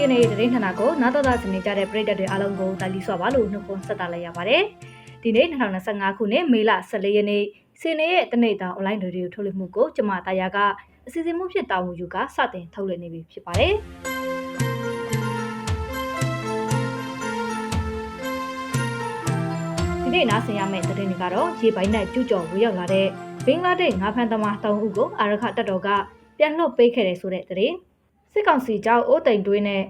စီနေသတင်းဌာနကိုနားတော်သားစနေကြတဲ့ပြည်သက်တွေအားလုံးကိုတာလီစွာပါလို့နှုတ်ခွန်းဆက်တာလိုက်ရပါတယ်။ဒီနေ့2025ခုနှစ်မေလ14ရက်နေ့စီနေရဲ့တနေ့တာအွန်လိုင်းရေဒီယိုထုတ်လွှင့်မှုကိုကျမတာယာကအစီအစဉ်မှုဖြစ်တာဝန်ယူကစတင်ထုတ်လွှင့်နေပြီဖြစ်ပါတယ်။ဒီနေ့နားဆင်ရမယ့်သတင်းတွေကတော့ရေပိုင်းနဲ့ကျူးကျော်ဝေရောက်လာတဲ့ဘင်္ဂလားဒေ့ရှ်ငါးဖမ်းသမား၃ဦးကိုအာရခတပ်တော်ကပြန်လွှတ်ပေးခဲ့တယ်ဆိုတဲ့သတင်း စစ်ကောင်စီကြောင့်အိုးတိမ်တွင်းနဲ့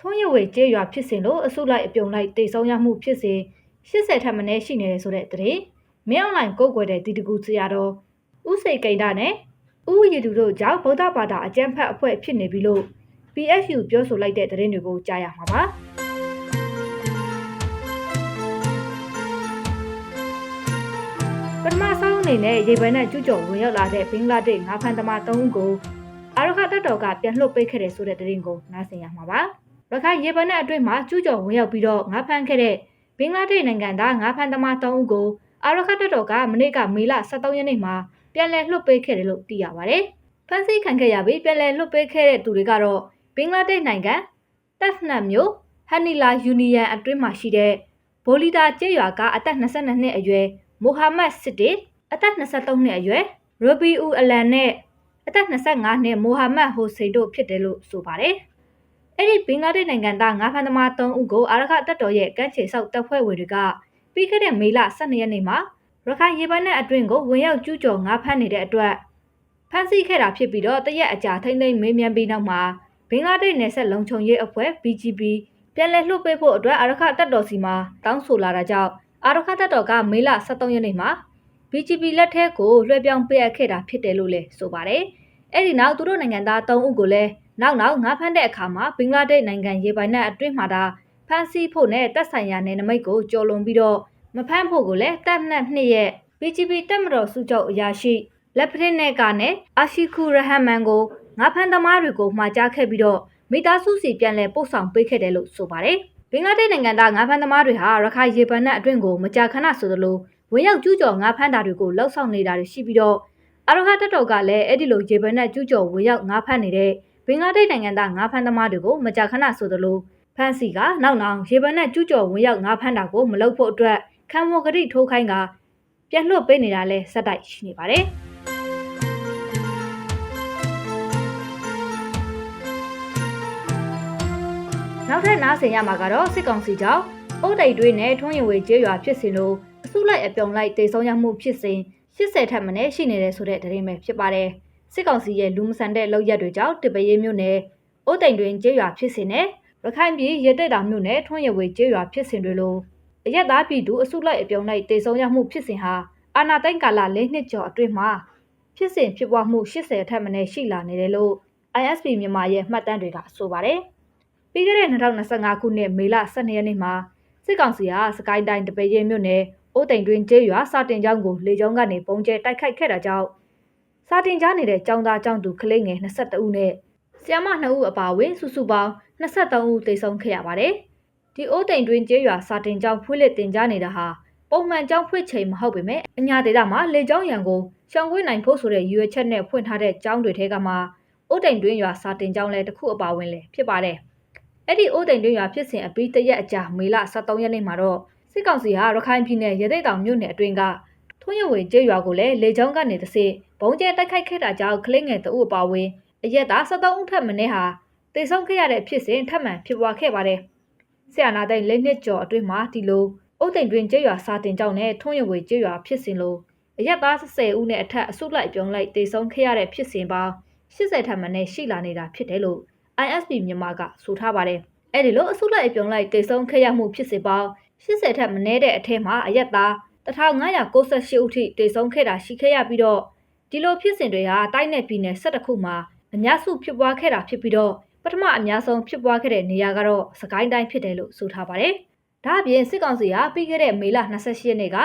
ထွန်းရဝေကျေးရွာဖြစ်စဉ်လို့အစုလိုက်အပြုံလိုက်တိတ်ဆုံးရမှုဖြစ်စဉ်80ထက်မနည်းရှိနေတယ်ဆိုတဲ့သတင်းမင်းအွန်လိုင်းကိုကိုွယ်တဲ့တီတကူဆရာတော်ဥစိတ်ကိန်းတာနဲ့ဥရည်သူတို့ကြောင့်ဗုဒ္ဓဘာသာအကျမ်းဖတ်အဖွဲ့ဖြစ်နေပြီလို့ PSU ပြောဆိုလိုက်တဲ့သတင်းတွေကိုကြားရမှာပါပထမဆုံးအနေနဲ့ရေပန်းနဲ့ကျူးကျော်ဝင်ရောက်လာတဲ့ဘင်္ဂလားဒေ့ရှ်ငါးဖမ်းသမား၃ဦးကို အာရခတက်တော်ကပြန်လှုပ်ပေးခဲ့တယ်ဆိုတဲ့သတင်းကိုနားဆင်ရမှာပါ။ရခိုင်ရေပန်းနဲ့အတွင်းမှာကျူးကျော်ဝင်ရောက်ပြီးတော့ငါးဖမ်းခဲ့တဲ့ဘင်္ဂလားဒေ့ရှ်နိုင်ငံသားငါးဖမ်းသမား၃ဦးကိုအာရခတက်တော်ကမနေ့ကမေလ23ရက်နေ့မှာပြန်လည်လှုပ်ပေးခဲ့တယ်လို့သိရပါတယ်။ဖမ်းဆီးခံခဲ့ရပြီးပြန်လည်လှုပ်ပေးခဲ့တဲ့သူတွေကတော့ဘင်္ဂလားဒေ့ရှ်နိုင်ငံတက်ဖနတ်မြို့ဟန်နီလာယူနီယံအတွင်းမှာရှိတဲ့ဘိုလီတာကျေးရွာကအသက်22နှစ်အရွယ်မိုဟာမက်စစ်တေအသက်23နှစ်အရွယ်ရိုဘီအူအလန်နဲ့ အသက်25နှစ်မိုဟာမက်ဟိုစိန်တို့ဖြစ်တယ်လို့ဆိုပါတယ်။အဲ့ဒီဘင်္ဂလားဒေ့ရှ်နိုင်ငံသားငါးဖမ်းသမား3ဦးကိုအာရခတပ်တော်ရဲ့ကမ်းခြေဆောက်တပ်ဖွဲ့ဝင်တွေကပြီးခဲ့တဲ့မေလ12ရက်နေ့မှာရခိုင်ရေပန်းနဲ့အတွင်းကိုဝင်ရောက်ကျူးကျော်ငါးဖမ်းနေတဲ့အတွက်ဖမ်းဆီးခဲ့တာဖြစ်ပြီးတော့တရက်အကြာထိမ့်သိမ့်မေးမြန်းပြီးနောက်မှာဘင်္ဂလားဒေ့ရှ်နယ်စပ်လုံခြုံရေးအဖွဲ့ BGB ပြန်လည်လှုပ်ပေးဖို့အတွက်အာရခတပ်တော်စီမှာတောင်းဆိုလာတာကြောင့်အာရခတပ်တော်ကမေလ23ရက်နေ့မှာ BGB လက်ထက်ကိုလွှဲပြောင်းပေးအပ်ခဲ့တာဖြစ်တယ်လို့လည်းဆိုပါတယ်။အဲ့ဒီနောက်သူတို့နိုင်ငံသား၃ဦးကိုလည်းနောက်နောက်ငါးဖမ်းတဲ့အခါမှာဘင်္ဂလားဒေ့ရှ်နိုင်ငံရေပိုင်နက်အတွင်းမှာဒါဖမ်းဆီးဖို့နဲ့တပ်ဆိုင်ရာနယ်နိမိတ်ကိုကျော်လွန်ပြီးတော့မဖမ်းဖို့ကိုလည်းတပ်နှက်နှစ်ရဲ့ BGB တပ်မတော်စုချုပ်အရာရှိလက်ဖက်နဲ့ကနဲ့အာရှိခုရဟမန်ကိုငါးဖမ်းသမားတွေကိုမှာကြားခဲ့ပြီးတော့မိသားစုစီပြန်လည်ပို့ဆောင်ပေးခဲ့တယ်လို့ဆိုပါတယ်။ဘင်္ဂလားဒေ့ရှ်နိုင်ငံသားငါးဖမ်းသမားတွေဟာရခိုင်ရေပန်းနဲ့အတွင်းကိုမကြာခဏဆိုသလို ဝင်ရောက်ကျူးကျော်ငါးဖမ်းတာတွေကိုလှောက်ဆောင်နေတာတွေရှိပြီးတော့အာရခတက်တော်ကလည်းအဲ့ဒီလိုရေပန်းနဲ့ကျူးကျော်ဝင်ရောက်ငါးဖမ်းနေတဲ့ဘင်္ဂလားဒေ့ရှ်နိုင်ငံသားငါးဖမ်းသမားတွေကိုမကြာခဏဆိုသလိုဖမ်းဆီးကနောက်နောက်ရေပန်းနဲ့ကျူးကျော်ဝင်ရောက်ငါးဖမ်းတာကိုမလုပ်ဖို့အတွက်ခံမော်ဂရိထိုးခိုင်းကပြန်လွှတ်ပေးနေတာလဲစက်တိုက်ရှိနေပါတယ်။နောက်ထပ်နားဆင်ရမှာကတော့စစ်ကောင်စီကြောင့်အုတ်တိတ်တွေးနဲ့ထွန်းရင်ဝေကျေးရွာဖြစ်စဉ်လို့ အစုလိုက်အပြုံလိုက်တိတ်ဆုံးရမှုဖြစ်စဉ်80ထက်မနည်းရှိနေတဲ့ဆိုတဲ့သတင်းပဲဖြစ်ပါတယ်စစ်ကောင်စီရဲ့လူမဆန်တဲ့လောက်ရက်တွေကြောင့်တပရေးမြို့နယ်အုတ်တိတ်တွင်ကျေးရွာဖြစ်စဉ်နဲ့ရခိုင်ပြည်ရတဲ့တာမြို့နယ်ထွန်းရင်ဝေကျေးရွာဖြစ်စဉ်တွေလို့အရက်သားပြည်သူအစုလိုက်အပြုံလိုက်တိတ်ဆုံးရမှုဖြစ်စဉ်ဟာအာနာသိန်းကာလ၄နှစ်ကျော်အတွင်းမှာဖြစ်စဉ်ဖြစ်ပွားမှု80ထက်မနည်းရှိလာနေတယ်လို့ ISP မြန်မာရဲ့မှတ်တမ်းတွေကဆိုပါတယ်။ပြီးခဲ့တဲ့2025ခုနှစ်မေလ12ရက်နေ့မှာစစ်ကောင်စီကစကိုင်းတိုင်းတပည့်ရဲမြို့နယ် အိုးတိန်တွင်ကျေးရွာစာတင်ကျောင်းကိုလေကြောင်းကနေပုံကျဲတိုက်ခိုက်ခဲ့တာကြောင့်စာတင်ကြားနေတဲ့ကျောင်းသားကျောင်းသူကလေးငယ်22ဦးနဲ့ဆရာမ2ဦးအပါအဝင်စုစုပေါင်း23ဦးသေဆုံးခဲ့ရပါတယ်။ဒီအိုးတိန်တွင်ကျေးရွာစာတင်ကျောင်းဖွင့်လှစ်တင်ကြားနေတာဟာပုံမှန်ကျောင်းဖွင့်ချိန်မဟုတ်ပေမဲ့အညာဒေတာမှာလေကျောင်းရံကိုရှောင်ကွင်းနိုင်ဖို့ဆိုတဲ့ရွေချက်နဲ့ဖွင့်ထားတဲ့ကျောင်းတွေထဲကမှအိုးတိန်တွင်ရွာစာတင်ကျောင်းလဲတစ်ခုအပါအဝင်လဲဖြစ်ပါတယ်။အဲ့ဒီအိုးတိန်တွင်ရွာဖြစ်စဉ်အပြီးတရက်အကြာမေလ23ရက်နေ့မှာတော့ စစ်ကောင်စီဟာရခိုင်ပြည်နယ်ရသေ့တောင်မြို့နယ်အတွင်းကထွန်းရဝေကျေးရွာကိုလည်းလေကြောင်းကနေတဆင့်ဘုံကျဲတိုက်ခိုက်ခဲ့တာကြောင့်ကလင်းငယ်တအုပ်အပါဝင်အရက်သား73ဦးထက်မနည်းဟာတေဆုံးခဲ့ရတဲ့ဖြစ်စဉ်ထပ်မံဖြစ်ပွားခဲ့ပါတယ်။ဆရာနာသိန်းလက်နှစ်ကျော်အတွင်းမှာဒီလိုအုတ်တိန်တွင်ကျေးရွာစာတင်ကြောင့်နဲ့ထွန်းရဝေကျေးရွာဖြစ်စဉ်လို့အရက်သား10ဦးနဲ့အထက်အစုလိုက်ပြုံလိုက်တေဆုံးခဲ့ရတဲ့ဖြစ်စဉ်ပေါင်း80ထက်မနည်းရှိလာနေတာဖြစ်တယ်လို့ ISP မြန်မာကဆိုထားပါတယ်။အဲ့ဒီလိုအစုလိုက်အပြုံလိုက်တေဆုံးခဲ့ရမှုဖြစ်စဉ်ပေါင်း 80ထက်မနည်းတဲ့အထက်မှာအရက်သား1598ဦးထိတေဆုံးခဲ့တာရှိခဲ့ရပြီးတော့ဒီလိုဖြစ်စဉ်တွေဟာတိုင်းနယ်ပြည်နယ်12ခုမှာအများစုဖြစ်ပွားခဲ့တာဖြစ်ပြီးတော့ပထမအများဆုံးဖြစ်ပွားခဲ့တဲ့နေရာကတော့စကိုင်းတိုင်းဖြစ်တယ်လို့ဆိုထားပါတယ်။ဒါအပြင်စစ်ကောင်စီဟာပြီးခဲ့တဲ့မေလ28ရက်နေ့က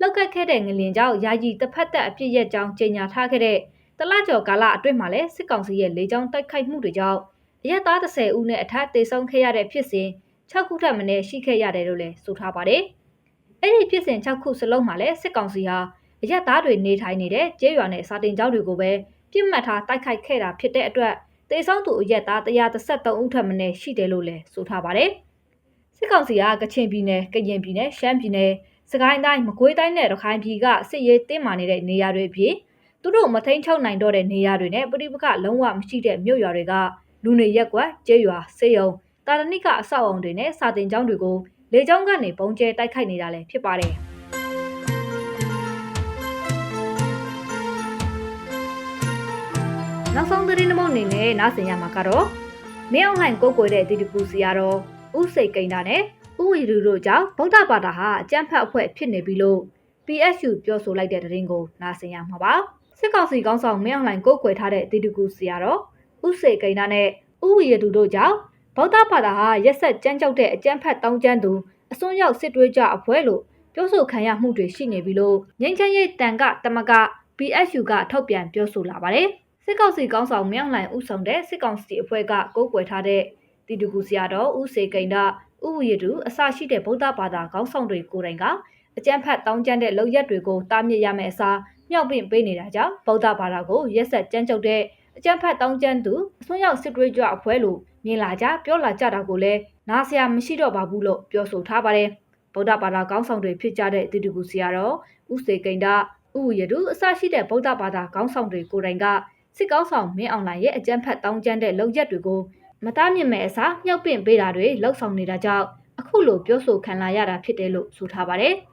လောက်ကတ်ခဲ့တဲ့ငလင်ကြောင့်ယာယီတစ်ဖက်သက်အပြစ်ရက်ကြောင်းကြေညာထားခဲ့တဲ့တလကျော်ကာလအတွင်းမှာလည်းစစ်ကောင်စီရဲ့လေကြောင်းတိုက်ခိုက်မှုတွေကြောင့်အရက်သား30ဦးနဲ့အထက်တေဆုံးခဲ့ရတဲ့ဖြစ်စဉ် 6ခုထပ်မင်းရှိခဲ့ရတယ်လို့လည်းဆိုထားပါတယ်။အဲ့ဒီဖြစ်စဉ်6ခုစလုံးမှာလည်းစစ်ကောင်စီဟာအရက်သားတွေနေထိုင်နေတဲ့ကျေးရွာနဲ့စာတင်ကျောင်းတွေကိုပဲပြစ်မှတ်ထားတိုက်ခိုက်ခဲ့တာဖြစ်တဲ့အတွက်တတေဆောင်သူအရက်သား133ဦးထပ်မံရှိတယ်လို့လည်းဆိုထားပါတယ်။စစ်ကောင်စီကကချင်ပြည်နယ်၊ကရင်ပြည်နယ်၊ရှမ်းပြည်နယ်၊စကိုင်းတိုင်း၊မကွေးတိုင်းနဲ့ရခိုင်ပြည်ကစစ်ရေးတင်းမာနေတဲ့နေရာတွေအပြင်သူတို့မထိန်ချုပ်နိုင်တော့တဲ့နေရာတွေနဲ့ပြည်ပကလုံးဝမရှိတဲ့မြို့ရွာတွေကလူနေရက်ကွက်၊ကျေးရွာ၊စေယုံ တာရဏိကအဆောက်အုံတွေနဲ့စာတင်ကျောင်းတွေကိုလေကြောင်းကနေပုံကျဲတိုက်ခိုက်နေတာလည်းဖြစ်ပါတယ်။နောက်ဆုံးသတင်းတစ်ပုဒ်အနေနဲ့နားဆင်ရမှာကတော့မင်းအောင်လှိုင်ကိုကိုွယ်တဲ့တီတကူစီကတော့ဥစိတ်ကိန်းတာနဲ့ဥဝီရူတို့ကြောင့်ဗုဒ္ဓဘာသာဟာအကြမ်းဖက်အဖွဲ့ဖြစ်နေပြီလို့ PSU ပြောဆိုလိုက်တဲ့သတင်းကိုနားဆင်ရမှာပါစစ်ကောင်စီကောင်းဆောင်မင်းအောင်လှိုင်ကိုကိုွယ်ထားတဲ့တီတကူစီကတော့ဥစိတ်ကိန်းတာနဲ့ဥဝီရူတို့ကြောင့် ဗုဒ္ဓဘာသာဟာရက်ဆက်ကြမ်းကြုတ်တဲ့အကြမ်းဖက်တောင်းကျမ်းသူအစွန်းရောက်စစ်တွေးကြအဖွဲ့လို့ပြောဆိုခံရမှုတွေရှိနေပြီလို့ငင်းချမ်းရိတ်တန်ကတမက PSU ကထုတ်ပြန်ပြောဆိုလာပါတယ်စစ်ကောင်စီကောင်းဆောင်မြောင်လှိုင်ဦးဆောင်တဲ့စစ်ကောင်စီအဖွဲ့ကကိုးကွယ်ထားတဲ့တီတူကူဆရာတော်ဦးစေကိန်ဒဥဝရတုအစရှိတဲ့ဗုဒ္ဓဘာသာခေါင်းဆောင်တွေကိုယ်တိုင်ကအကြမ်းဖက်တောင်းကျမ်းတဲ့လောက်ရက်တွေကိုတားမြစ်ရမယ့်အစားမြောက်ပင့်ပေးနေတာကြောင့်ဗုဒ္ဓဘာသာကိုရက်ဆက်ကြမ်းကြုတ်တဲ့ အကြမ်းဖက်တောင်းကျမ်းသူအစွန်းရောက်စစ်တွေးကြအဖွဲ့လို့မြင်လာကြပြောလာကြတာကိုလည်းနားဆရာမရှိတော့ပါဘူးလို့ပြောဆိုထားပါတယ်ဗုဒ္ဓဘာသာခေါင်းဆောင်တွေဖြစ်ကြတဲ့တီတူကူဆရာတော်ဦးစေကိန်ဒဥဝရတုအစရှိတဲ့ဗုဒ္ဓဘာသာခေါင်းဆောင်တွေကိုယ်တိုင်ကစစ်ကောင်းဆောင်မင်းအောင်လှိုင်ရဲ့အကြမ်းဖက်တောင်းကျမ်းတဲ့လုံရက်တွေကိုမသားမြင့်မဲ့အစားမြောက်ပင့်ပေးတာတွေလှုပ်ဆောင်နေတာကြောင့်အခုလိုပြောဆိုခံလာရတာဖြစ်တယ်လို့ဆိုထားပါတယ်။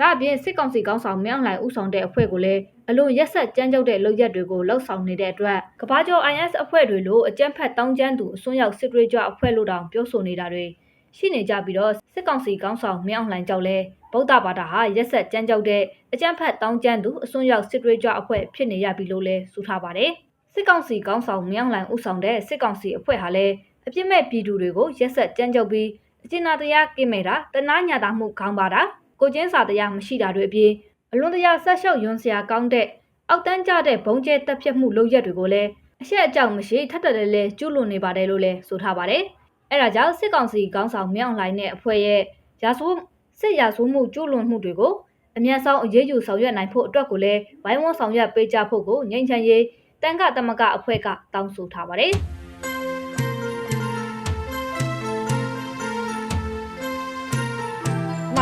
ဒါအပြင်စစ်ကောင်စီကောင်းဆောင်မင်းအောင်လှိုင်ဦးဆောင်တဲ့အဖွဲ့ကိုလည်းအလွန်ရက်ဆက်ကြမ်းကြုတ်တဲ့လုံရက်တွေကိုလှုပ်ဆောင်နေတဲ့အတွက်ကဘာကျော် IS အဖွဲ့တွေလိုအကြမ်းဖက်တောင်းကျမ်းသူအစွန်းရောက်စစ်တွေကြအဖွဲ့လို့တောင်ပြောဆိုနေတာတွေရှိနေကြပြီးတော့စစ်ကောင်စီကောင်းဆောင်မင်းအောင်လှိုင်ကြောင့်လဲဗုဒ္ဓဘာသာဟာရက်ဆက်ကြမ်းကြုတ်တဲ့အကြမ်းဖက်တောင်းကျမ်းသူအစွန်းရောက်စစ်တွေကြအဖွဲ့ဖြစ်နေရပြီလို့လဲဆိုထားပါတယ်။စစ်ကောင်စီကောင်းဆောင်မြောင်လှိုင်ဦးဆောင်တဲ့စစ်ကောင်စီအဖွဲ့ဟာလည်းအပြစ်မဲ့ပြည်သူတွေကိုရက်ဆက်ကြမ်းကြုတ်ပြီးအကျဉ်းသားတရားကင်းမဲ့တာတနာညာတာမှုခေါင်းပါတာ ကိုကျင်းစာတရားမရှိတာတွေအပြင်အလွန်တရာဆက်လျှောက်ယွန်းစရာကောင်းတဲ့အောက်တန်းကျတဲ့ဘုံကျဲတက်ဖြတ်မှုလုပ်ရက်တွေကိုလည်းအရှက်အကြောက်မရှိထပ်တက်တယ်လဲကျူးလွန်နေပါတယ်လို့လည်းဆိုထားပါတယ်။အဲဒါကြောင့်စစ်ကောင်စီကောင်းဆောင်မြောင်လှိုင်တဲ့အဖွဲ့ရဲ့ရာဇဝစစ်ရာဇဝမှုကျူးလွန်မှုတွေကိုအမြန်ဆုံးအရေးယူဆောင်ရွက်နိုင်ဖို့အတွက်ကိုလည်းဝိုင်းဝန်းဆောင်ရွက်ပေးကြဖို့ကိုငြိမ်းချမ်းရေးတန်ခတမကအဖွဲ့ကတောင်းဆိုထားပါတယ်။